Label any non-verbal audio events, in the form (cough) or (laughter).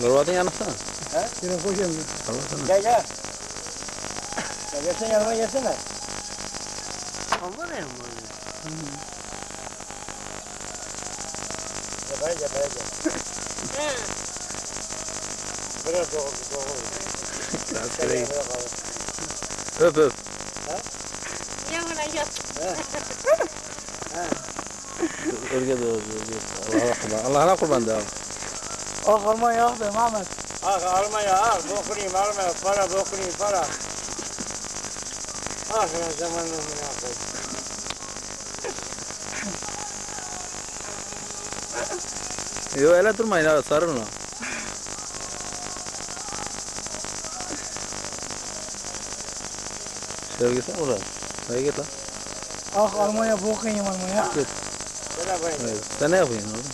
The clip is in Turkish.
Kırvadın yanıksana. Yine koşuyorum. Kırvadın. Gel gel. Gel gelsene yanıma gelsene. Ama ne mi? Cepheye cepheye gel. Biraz doğru doğru. Şöyle bakalım. Öp öp. Yanına yat. Örge doğru. Allah'a kurban. Allah'ına kurban de Ah Almanya ah be Mehmet. Ah Almanya ah bokunayım Almanya para bokunayım para. Ah ben zamanını münafık. (laughs) Yo öyle durmayın abi sarılın lan. Şöyle gitsene buraya. Hadi git lan. Ah Almanya bokunayım Almanya. Git. Sen ne yapıyorsun orada?